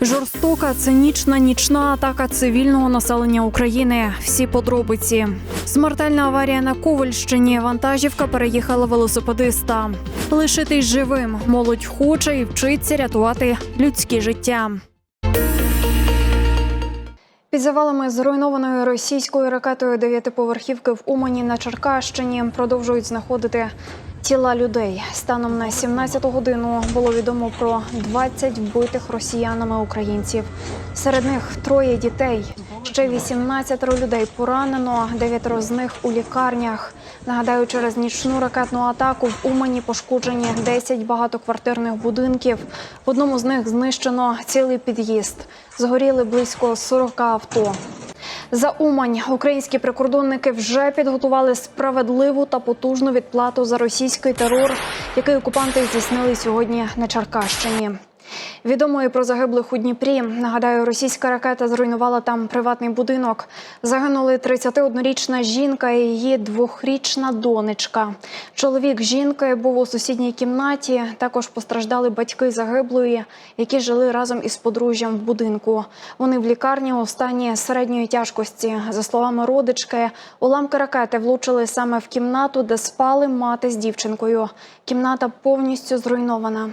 Жорстока цинічна нічна атака цивільного населення України. Всі подробиці. Смертельна аварія на Ковальщині. Вантажівка переїхала велосипедиста. Лишитись живим. Молодь хоче і вчиться рятувати людські життя. Під завалами зруйнованої російською ракетою дев'ятиповерхівки в Умані на Черкащині продовжують знаходити тіла людей. Станом на 17 годину було відомо про 20 вбитих росіянами українців. Серед них троє дітей. Ще 18 людей поранено, дев'ятеро з них у лікарнях. Нагадаю, через нічну ракетну атаку в Умані пошкоджені 10 багатоквартирних будинків. В одному з них знищено цілий під'їзд. Згоріли близько 40 авто. За Умань українські прикордонники вже підготували справедливу та потужну відплату за російський терор, який окупанти здійснили сьогодні на Черкащині. Відомо і про загиблих у Дніпрі. Нагадаю, російська ракета зруйнувала там приватний будинок. Загинули 31-річна жінка і її двохрічна донечка. Чоловік жінки був у сусідній кімнаті. Також постраждали батьки загиблої, які жили разом із подружжям в будинку. Вони в лікарні у стані середньої тяжкості. За словами родички, уламки ракети влучили саме в кімнату, де спали мати з дівчинкою. Кімната повністю зруйнована.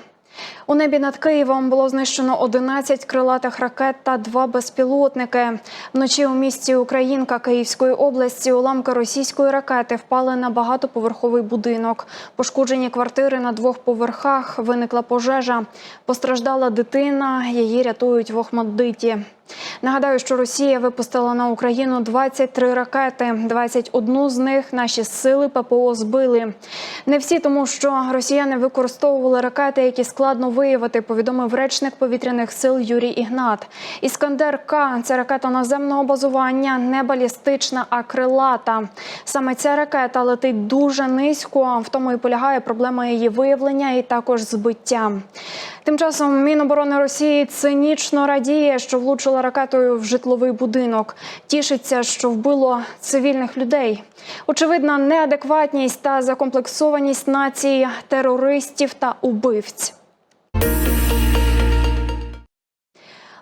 У небі над Києвом було знищено 11 крилатих ракет та два безпілотники. Вночі у місті Українка Київської області уламки російської ракети впали на багатоповерховий будинок. Пошкоджені квартири на двох поверхах. Виникла пожежа. Постраждала дитина. Її рятують в Охмаддиті. Нагадаю, що Росія випустила на Україну 23 ракети. 21 з них наші сили ППО збили. Не всі, тому що росіяни використовували ракети, які складно виявити. Повідомив речник повітряних сил Юрій Ігнат. Іскандер К це ракета наземного базування, не балістична, а крилата. Саме ця ракета летить дуже низько. В тому і полягає проблема її виявлення і також збиття. Тим часом Міноборони Росії цинічно радіє, що влучила ракетою в житловий будинок. Тішиться, що вбило цивільних людей. Очевидна неадекватність та закомплексованість нації терористів та убивць.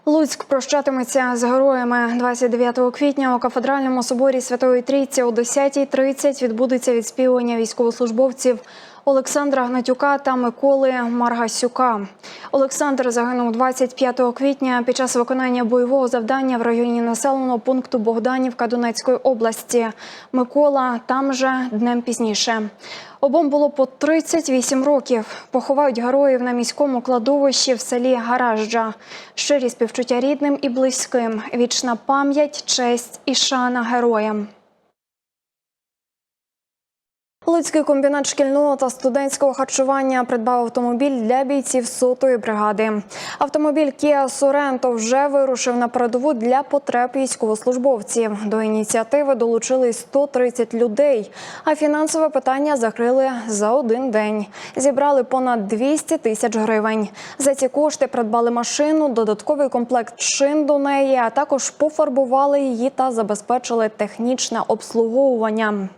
Луцьк прощатиметься з героями 29 квітня у кафедральному соборі Святої Трійці о 10.30 відбудеться відспівування військовослужбовців Олександра Гнатюка та Миколи Маргасюка. Олександр загинув 25 квітня під час виконання бойового завдання в районі населеного пункту Богданівка Донецької області. Микола там же днем пізніше. Обом було по 38 років. Поховають героїв на міському кладовищі в селі Гаражджа. Щирі співчуття рідним і близьким. Вічна пам'ять, честь і шана героям. Луцький комбінат шкільного та студентського харчування придбав автомобіль для бійців сотої бригади. Автомобіль Kia Sorento вже вирушив на передову для потреб військовослужбовців. До ініціативи долучились 130 людей, а фінансове питання закрили за один день. Зібрали понад 200 тисяч гривень. За ці кошти придбали машину, додатковий комплект шин до неї, а також пофарбували її та забезпечили технічне обслуговування.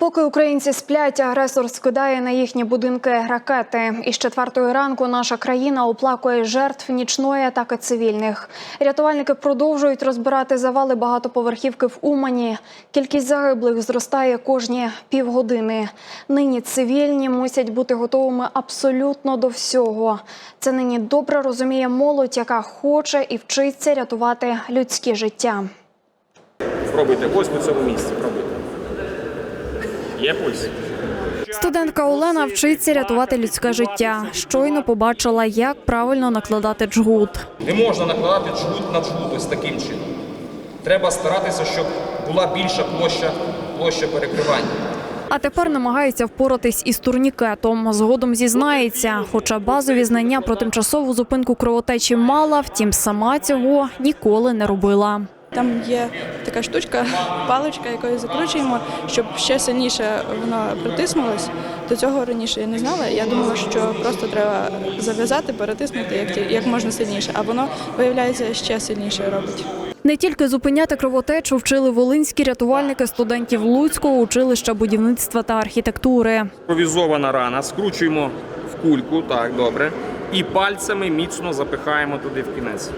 Поки українці сплять, агресор скидає на їхні будинки ракети. Із четвертої ранку наша країна оплакує жертв нічної атаки цивільних. Рятувальники продовжують розбирати завали багатоповерхівки в Умані. Кількість загиблих зростає кожні півгодини. Нині цивільні мусять бути готовими абсолютно до всього. Це нині добре розуміє молодь, яка хоче і вчиться рятувати людське життя. Спробуйте, ось в цьому місці, пробуйте. Є пульс? Студентка Олена вчиться рятувати людське життя. Щойно побачила, як правильно накладати джгут. Не можна накладати джгут на джгут ось таким чином. Треба старатися, щоб була більша площа, площа перекривання. А тепер намагається впоратись із турнікетом. Згодом зізнається, хоча базові знання про тимчасову зупинку кровотечі мала, втім сама цього ніколи не робила. Там є така штучка, паличка, якою закручуємо, щоб ще сильніше воно притиснулось. До цього раніше я не знала. Я думала, що просто треба зав'язати, перетиснути як, ті- як можна сильніше, а воно виявляється ще сильніше робить. Не тільки зупиняти кровотечу вчили волинські рятувальники студентів Луцького училища будівництва та архітектури. Імпровізована рана, скручуємо в кульку, так, добре. І пальцями міцно запихаємо туди в кінець.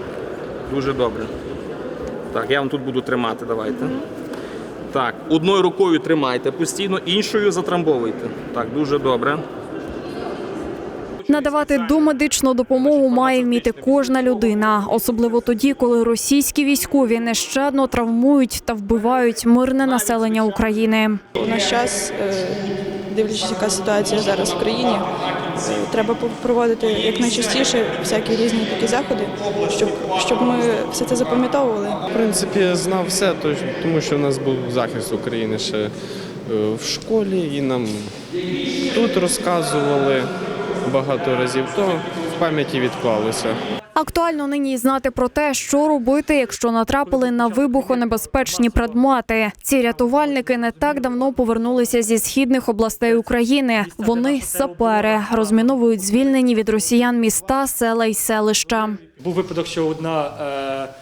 Дуже добре. Так, я вам тут буду тримати, давайте. Так, одною рукою тримайте постійно, іншою затрамбовуйте. Так, дуже добре. Надавати домедичну допомогу має вміти кожна людина, особливо тоді, коли російські військові нещадно травмують та вбивають мирне населення України. У наш час, е, дивлячись, яка ситуація зараз в країні, треба проводити якнайчастіше всякі різні такі заходи, щоб, щоб ми все це запам'ятовували. В принципі, я знав все, тому що в нас був захист України ще е, в школі, і нам тут розказували багато разів, то в пам'яті відклалося. Актуально нині знати про те, що робити, якщо натрапили на вибухонебезпечні предмети. Ці рятувальники не так давно повернулися зі східних областей України. Вони сапери розміновують звільнені від росіян міста, села й селища. Був випадок, що одна е,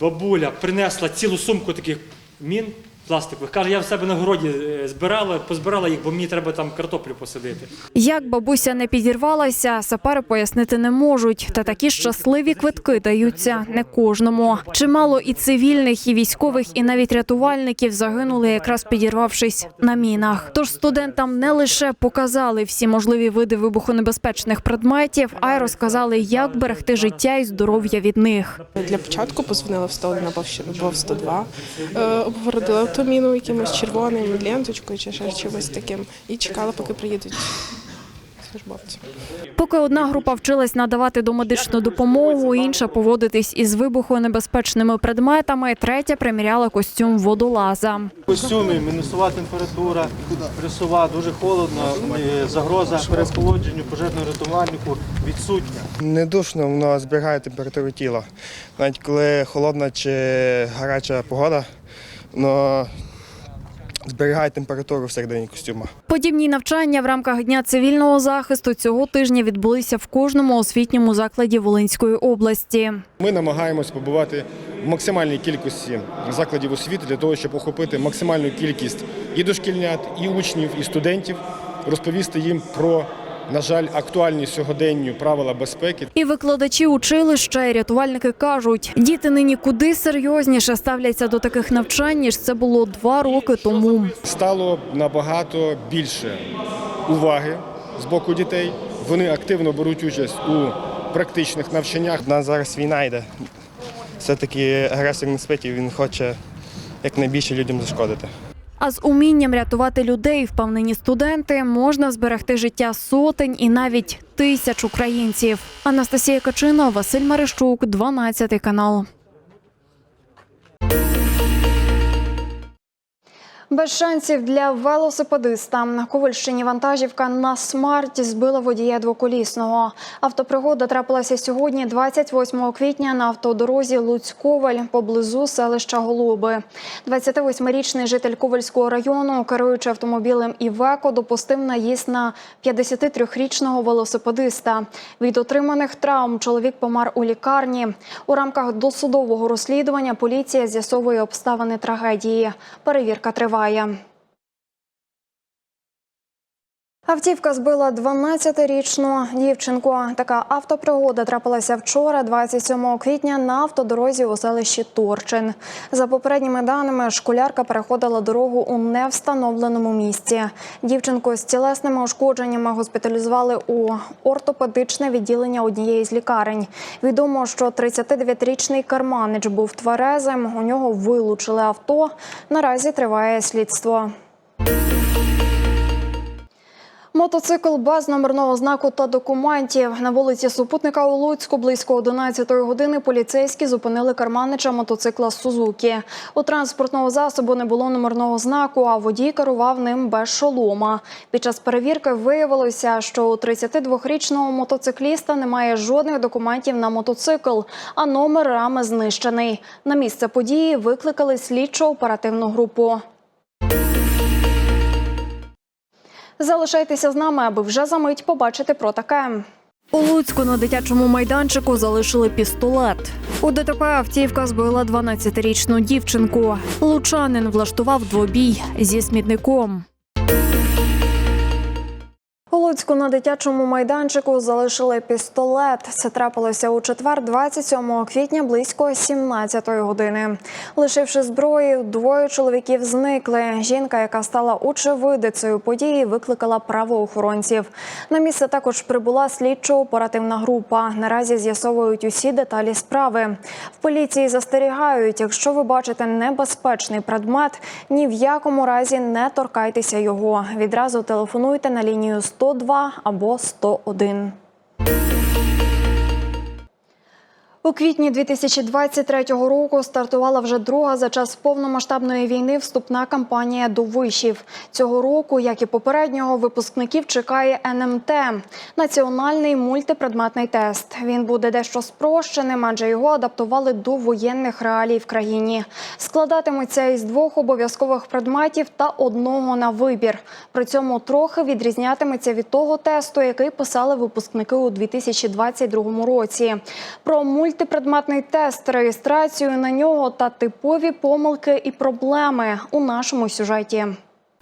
бабуля принесла цілу сумку таких мін пластикових. Каже, я в себе на городі е, збирала, позбирала їх, бо мені треба там картоплю посадити. Як бабуся не підірвалася, сапери пояснити не можуть. Та такі щасливі квитки даються не кожному. Чимало і цивільних, і військових, і навіть рятувальників загинули, якраз підірвавшись на мінах. Тож студентам не лише показали всі можливі види вибухонебезпечних предметів, а й розказали, як берегти життя і здоров'я від них. Для початку позвонила в 101 або в щ- 102, е, обгородила ту міну якимось червоним, ленточкою чи ще чимось таким, і чекала, поки приїдуть. Поки одна група вчилась надавати домедичну допомогу, інша поводитись із вибухонебезпечними предметами, третя приміряла костюм водолаза. костюмі, мінусова температура, плюсова, дуже холодно, загроза переохолодженню пожежно-рятувальнику відсутня. Не душно, воно зберігає температуру тіла. Навіть коли холодна чи гаряча погода, воно зберігає температуру всередині костюма. Подібні навчання в рамках дня цивільного захисту цього тижня відбулися в кожному освітньому закладі Волинської області. Ми намагаємось побувати в максимальній кількості закладів освіти для того, щоб охопити максимальну кількість і дошкільнят, і учнів, і студентів, розповісти їм про, на жаль, актуальні сьогоденні правила безпеки. І викладачі училища і рятувальники кажуть, діти нині куди серйозніше ставляться до таких навчань, ніж це було два роки тому. Стало набагато більше уваги з боку дітей. Вони активно беруть участь у практичних навчаннях. У нас зараз війна йде. Все-таки агресор не спить і він хоче якнайбільше людям зашкодити. А з умінням рятувати людей, впевнені студенти, можна зберегти життя сотень і навіть тисяч українців. Анастасія Качина, Василь Марищук, 12 канал. Без шансів для велосипедиста на Ковальщині вантажівка на смерть збила водія двоколісного. Автопригода трапилася сьогодні, 28 квітня, на автодорозі Луцьковаль поблизу селища Голуби. 28-річний житель Ковальського району, керуючи автомобілем Івеко, допустив наїзд на 53-річного велосипедиста. Від отриманих травм чоловік помер у лікарні. У рамках досудового розслідування поліція з'ясовує обставини трагедії. Перевірка триває. Миколая. Автівка збила 12-річну дівчинку. Така автопригода трапилася вчора, 27 квітня, на автодорозі у селищі Торчин. За попередніми даними, школярка переходила дорогу у невстановленому місці. Дівчинку з тілесними ушкодженнями госпіталізували у ортопедичне відділення однієї з лікарень. Відомо, що 39-річний карманич був тверезим. У нього вилучили авто. Наразі триває слідство. Мотоцикл без номерного знаку та документів на вулиці Супутника у Луцьку близько 11-ї години поліцейські зупинили карманича мотоцикла Сузукі. У транспортного засобу не було номерного знаку, а водій керував ним без шолома. Під час перевірки виявилося, що у 32-річного мотоцикліста немає жодних документів на мотоцикл, а номер рами знищений. На місце події викликали слідчо оперативну групу. Залишайтеся з нами, аби вже за мить побачити про таке. У Луцьку на дитячому майданчику залишили пістолет. У ДТП автівка збила 12-річну дівчинку. Лучанин влаштував двобій зі смітником. Луцьку на дитячому майданчику залишили пістолет. Це трапилося у четвер, 27 квітня, близько 17-ї години. Лишивши зброю, двоє чоловіків зникли. Жінка, яка стала очевидицею події, викликала правоохоронців. На місце також прибула слідчо-оперативна група. Наразі з'ясовують усі деталі справи. В поліції застерігають, якщо ви бачите небезпечний предмет, ні в якому разі не торкайтеся його. Відразу телефонуйте на лінію 102 або 101. У квітні 2023 року стартувала вже друга за час повномасштабної війни вступна кампанія до вишів. Цього року, як і попереднього, випускників чекає НМТ – національний мультипредметний тест. Він буде дещо спрощеним, адже його адаптували до воєнних реалій в країні. Складатиметься із двох обов'язкових предметів та одного на вибір. При цьому трохи відрізнятиметься від того тесту, який писали випускники у 2022 році. Про мультипредметний тест, реєстрацію на нього та типові помилки і проблеми у нашому сюжеті.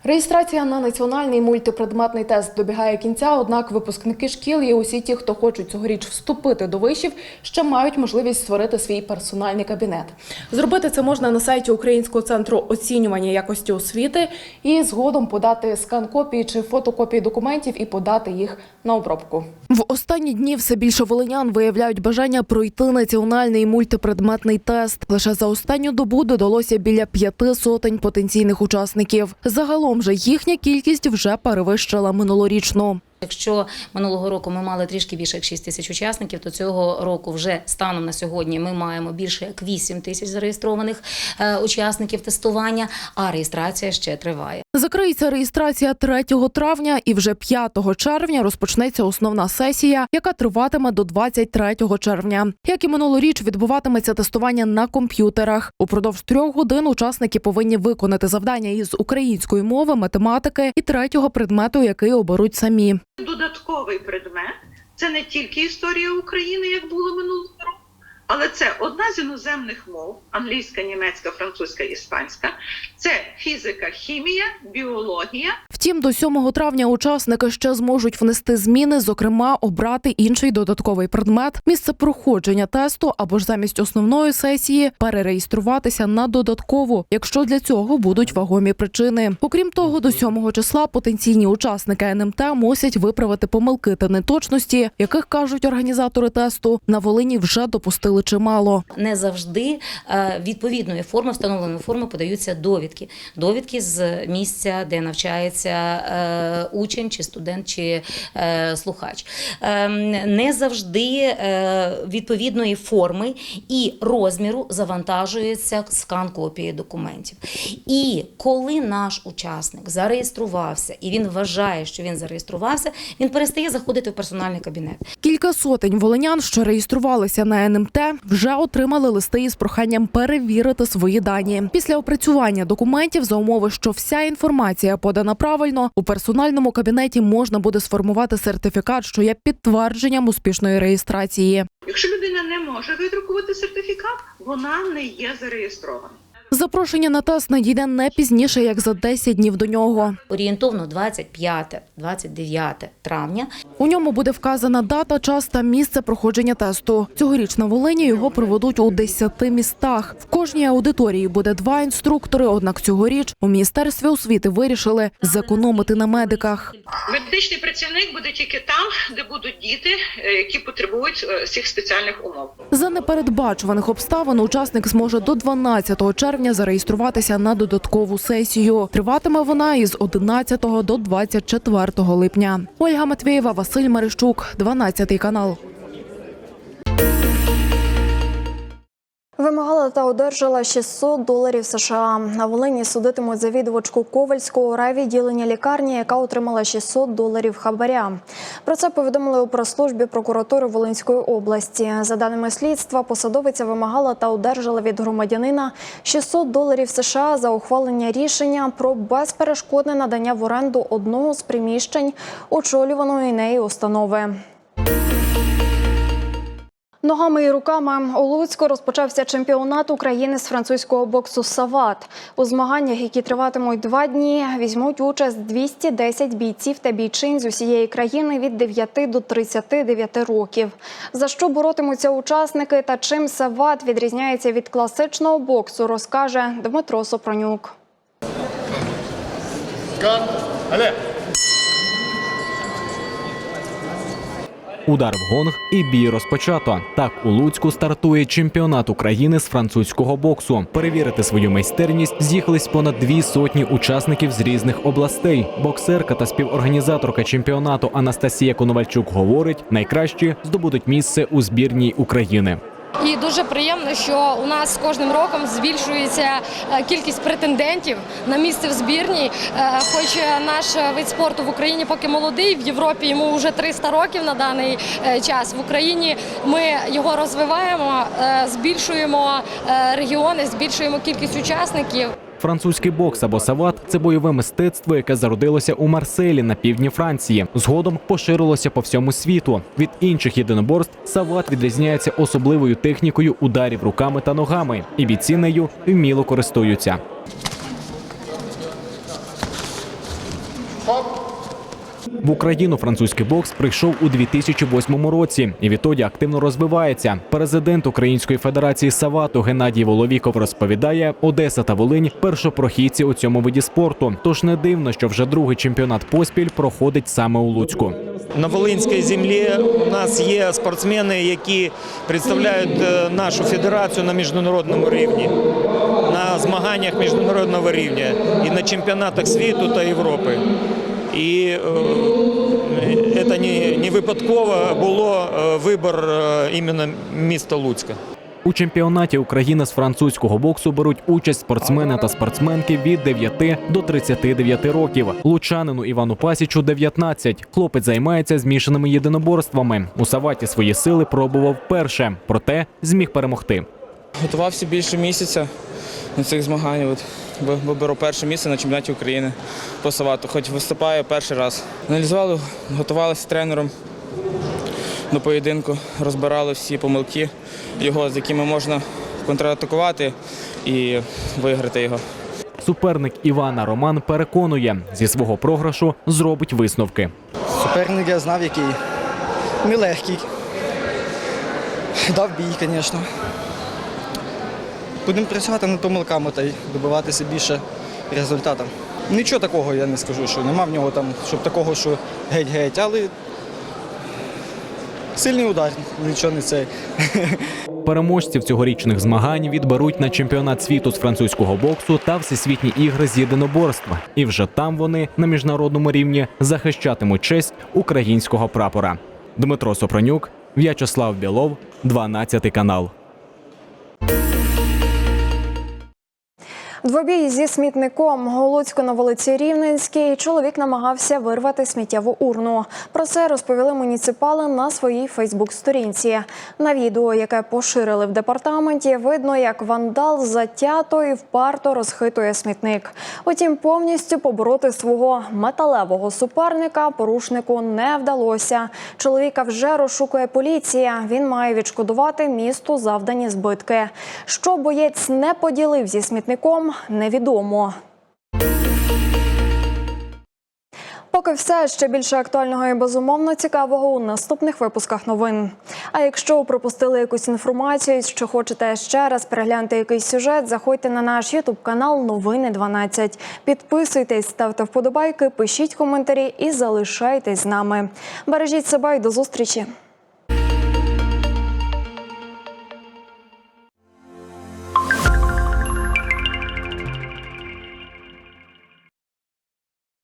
Реєстрація на національний мультипредметний тест добігає кінця. Однак випускники шкіл і усі ті, хто хочуть цьогоріч вступити до вишів, ще мають можливість створити свій персональний кабінет. Зробити це можна на сайті Українського центру оцінювання якості освіти і згодом подати скан копії чи фотокопії документів і подати їх на обробку. В останні дні все більше волинян виявляють бажання пройти національний мультипредметний тест. Лише за останню добу додалося біля п'яти сотень потенційних учасників. Загалом же їхня кількість вже перевищила минулорічну. Якщо минулого року ми мали трішки більше як 6 тисяч учасників, то цього року вже станом на сьогодні ми маємо більше як 8 тисяч зареєстрованих е, учасників тестування, а реєстрація ще триває. Закриється реєстрація 3 травня, і вже 5 червня розпочнеться основна сесія, яка триватиме до 23 червня. Як і минулоріч, відбуватиметься тестування на комп'ютерах. Упродовж трьох годин учасники повинні виконати завдання із української мови, математики і третього предмету, який оберуть самі. додатковий предмет. Це не тільки історія України, як було минулого року, але це одна з іноземних мов: англійська, німецька, французька, іспанська. Це фізика, хімія, біологія. Втім, до 7 травня учасники ще зможуть внести зміни, зокрема, обрати інший додатковий предмет, місце проходження тесту або ж замість основної сесії перереєструватися на додаткову, якщо для цього будуть вагомі причини. Окрім того, до 7 числа потенційні учасники НМТ мусять виправити помилки та неточності, яких кажуть організатори тесту на Волині вже допустили чимало. Не завжди е, відповідної форми, встановленої форми подаються довідки. Довідки з місця, де навчається е, учень, чи студент, чи е, слухач. Е, Не завжди е, відповідної форми і розміру завантажується скан копії документів. І коли наш учасник зареєструвався і він вважає, що він зареєструвався, він перестає заходити в персональний кабінет. Кілька сотень волинян, що реєструвалися на НМТ, вже отримали листи із проханням перевірити свої дані. Після опрацювання документів за умови, що вся інформація подана правильно, у персональному кабінеті можна буде сформувати сертифікат, що є підтвердженням успішної реєстрації. Якщо людина не може видрукувати сертифікат, вона не є зареєстрована. Запрошення на тест надійде не пізніше, як за 10 днів до нього. Орієнтовно 25-29 травня У ньому буде вказана дата, час та місце проходження тесту. Цьогоріч на Волині його проведуть у 10 містах. В кожній аудиторії буде два інструктори. Однак цьогоріч у міністерстві освіти вирішили зекономити на медиках. Медичний працівник буде тільки там, де будуть діти, е, які потребують е, цих спеціальних умов. За непередбачуваних обставин учасник зможе до 12 червня травня зареєструватися на додаткову сесію. Триватиме вона із 11 до 24 липня. Ольга Матвієва, Василь Мерещук, 12 канал. Вимагала та одержала 600 доларів США. На Волині судитимуть завідувачку Ковальського райвідділення лікарні, яка отримала 600 доларів хабаря. Про це повідомили у прес-службі прокуратури Волинської області. За даними слідства, посадовиця вимагала та одержала від громадянина 600 доларів США за ухвалення рішення про безперешкодне надання в оренду одного з приміщень очолюваної нею установи. Ногами і руками у Луцьку розпочався чемпіонат України з французького боксу Сават. У змаганнях, які триватимуть два дні, візьмуть участь 210 бійців та бійчин з усієї країни від 9 до 39 років. За що боротимуться учасники та чим Сават відрізняється від класичного боксу, розкаже Дмитро Сопронюк. Удар в гонг і бій розпочато. Так у Луцьку стартує чемпіонат України з французького боксу. Перевірити свою майстерність з'їхались понад дві сотні учасників з різних областей. Боксерка та співорганізаторка чемпіонату Анастасія Коновальчук говорить: найкращі здобудуть місце у збірній України. І дуже приємно, що у нас з кожним роком збільшується е, кількість претендентів на місце в збірній. Е, Хоч наш вид спорту в Україні поки молодий, в Європі йому вже 300 років на даний е, час. В Україні ми його розвиваємо, збільшуємо регіони, збільшуємо кількість учасників. Французький бокс або сават це бойове мистецтво, яке зародилося у Марселі на півдні Франції. Згодом поширилося по всьому світу. Від інших єдиноборств сават відрізняється особливою технікою ударів руками та ногами, і бійці нею вміло користуються. В Україну французький бокс прийшов у 2008 році і відтоді активно розвивається. Президент Української федерації Савату Геннадій Воловіков розповідає, Одеса та Волинь першопрохідці у цьому виді спорту. Тож не дивно, що вже другий чемпіонат поспіль проходить саме у Луцьку. На Волинській землі у нас є спортсмени, які представляють е, нашу федерацію на міжнародному рівні, на змаганнях міжнародного рівня і на чемпіонатах світу та Європи. І е, це не, не випадково було е, вибір е, іменно міста Луцька. У чемпіонаті України з французького боксу беруть участь спортсмени та спортсменки від 9 до 39 років. Лучанину Івану Пасічу 19. Хлопець займається змішаними єдиноборствами. У Саваті свої сили пробував перше, проте зміг перемогти. Готувався більше місяця на цих змаганнях. От, бо- бо беру перше місце на чемпіонаті України по Савату, хоч виступаю перший раз. Аналізували, готувалися з тренером до поєдинку, розбирали всі помилки його, з якими можна контратакувати і виграти його. Суперник Івана Роман переконує, зі свого програшу зробить висновки. Суперник я знав, який нелегкий. Дав бій, звісно. Будемо працювати над помилками та й добиватися більше результату. Нічого такого я не скажу, що нема в нього там, щоб такого, що геть-геть, але сильний удар, нічого не цей. Переможців цьогорічних змагань відберуть на чемпіонат світу з французького боксу та всесвітні ігри з єдиноборства. І вже там вони на міжнародному рівні захищатимуть честь українського прапора. Дмитро Сопронюк, В'ячеслав Білов, 12 канал. Двобій зі смітником у Луцьку на вулиці Рівненській чоловік намагався вирвати сміттєву урну. Про це розповіли муніципали на своїй Фейсбук-сторінці. На відео, яке поширили в департаменті, видно, як вандал затято і впарто розхитує смітник. Утім, повністю побороти свого металевого суперника порушнику не вдалося. Чоловіка вже розшукує поліція. Він має відшкодувати місту завдані збитки. Що боєць не поділив зі смітником, невідомо. Поки все ще більше актуального і безумовно цікавого у наступних випусках новин. А якщо пропустили якусь інформацію, що хочете ще раз переглянути якийсь сюжет, заходьте на наш ютуб канал Новини 12. Підписуйтесь, ставте вподобайки, пишіть коментарі і залишайтесь з нами. Бережіть себе і до зустрічі.